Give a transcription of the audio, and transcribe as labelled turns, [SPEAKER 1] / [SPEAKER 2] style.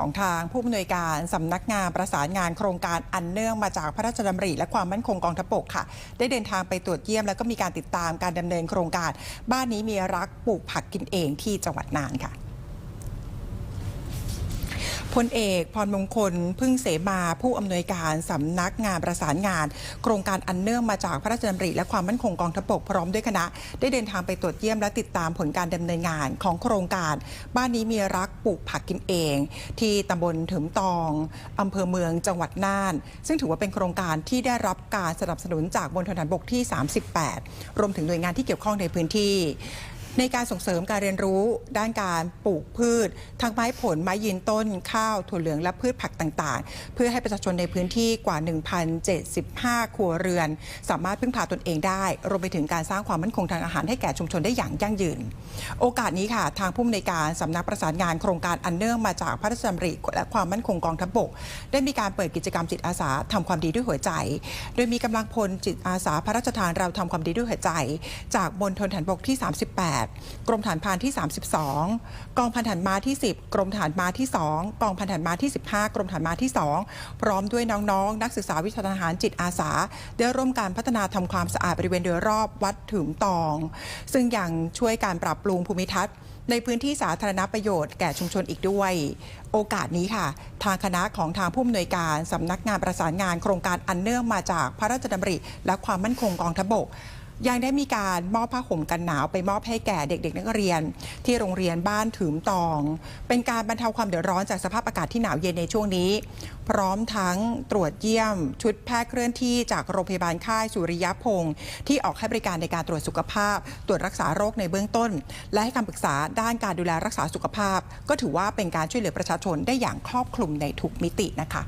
[SPEAKER 1] ของทางผู้อำนวยการสำนักงานประสานงานโครงการอันเนื่องมาจากพระราชดำริและความมั่นคงกองทัพบกค่ะ ได้เดินทางไปตรวจเยี่ยม แล้วก็มีการติดตามการดำเนินโครงการ บ้านนี้มีรักปลูกผักกินเองที่จังหวัดน่านค่ะ พลเอกพรมงคลพึ่งเสมาผู้อำนวยการสำนักงานประสานงาน โครงการอันเนื่องมาจากพระราชดำริและความมั่นคงกองทัพบกพร้อมด้วยคณะ ได้เดินทางไปตรวจเยี่ยมและติดตามผลการดำเนินงานของโครงการ บ้านนี้มีรักปลูกผักกินเอง ที่ตำบลถึมตองอำเภอเมืองจังหวัดน่าน ซึ่งถือว่าเป็นโครงการที่ได้รับการสนับสนุนจากบนทนบกที่ 38 รวมถึงหน่วยงานที่เกี่ยวข้องในพื้นที่ ในการส่งเสริมการเรียนรู้ด้านการปลูกพืช ทั้งไม้ผลไม้ยืนต้นข้าวถั่วเหลืองและพืชผักต่างๆ เพื่อให้ประชาชนในพื้นที่กว่า 1,075 ครัวเรือน สามารถพึ่งพาตนเองได้รวมไปถึงการสร้างความมั่นคงทางอาหารให้แก่ชุมชนได้อย่างยั่งยืน โอกาสนี้ค่ะ ทางผู้อำนวยการสำนักประสานงานโครงการอันเนื่องมาจากพระราชดำริและความมั่นคงกองทัพบก ได้มีการเปิดกิจกรรมจิตอาสาทำความดีด้วยหัวใจ โดยมีกำลังพลจิตอาสาพระราชทานเราทำความดีด้วยหัวใจ จากบนทนฐานบกที่ 38กรมฐานพานที่ 32 กองพันฐานมาที่ 10 กรมฐานมาที่ 2 กองพันฐานมาที่ 15 กรมฐานมาที่ 2 พร้อมด้วยน้องๆ นักศึกษาวิชาทหารจิตอาสา ได้ร่วมการพัฒนาทำความสะอาดบริเวณโดยรอบวัดถึมตอง ซึ่งยังช่วยการปรับปรุงภูมิทัศน์ในพื้นที่สาธารณประโยชน์แก่ชุมชนอีกด้วย โอกาสนี้ค่ะ ทางคณะของทางผู้อำนวยการสำนักงานประสานงานโครงการอันเนื่องมาจากพระราชดำริ และความมั่นคงกองทัพบก ยังได้มีการมอบผ้าห่มกันหนาวไปมอบให้แก่เด็ก ๆ นักเรียน ที่โรงเรียนบ้านถืมตอง เป็นการบรรเทาความเดือดร้อนจากสภาพอากาศที่หนาวเย็นในช่วงนี้ พร้อมทั้งตรวจเยี่ยม ชุดแพทย์เคลื่อนที่จากโรงพยาบาลค่ายสุริยพงศ์ที่ออกให้บริการในการตรวจสุขภาพ ตรวจรักษาโรคในเบื้องต้น และให้คำปรึกษาด้านการดูแลรักษาสุขภาพ ก็ถือว่าเป็นการช่วยเหลือประชาชนได้อย่างครอบคลุมในทุกมิตินะคะ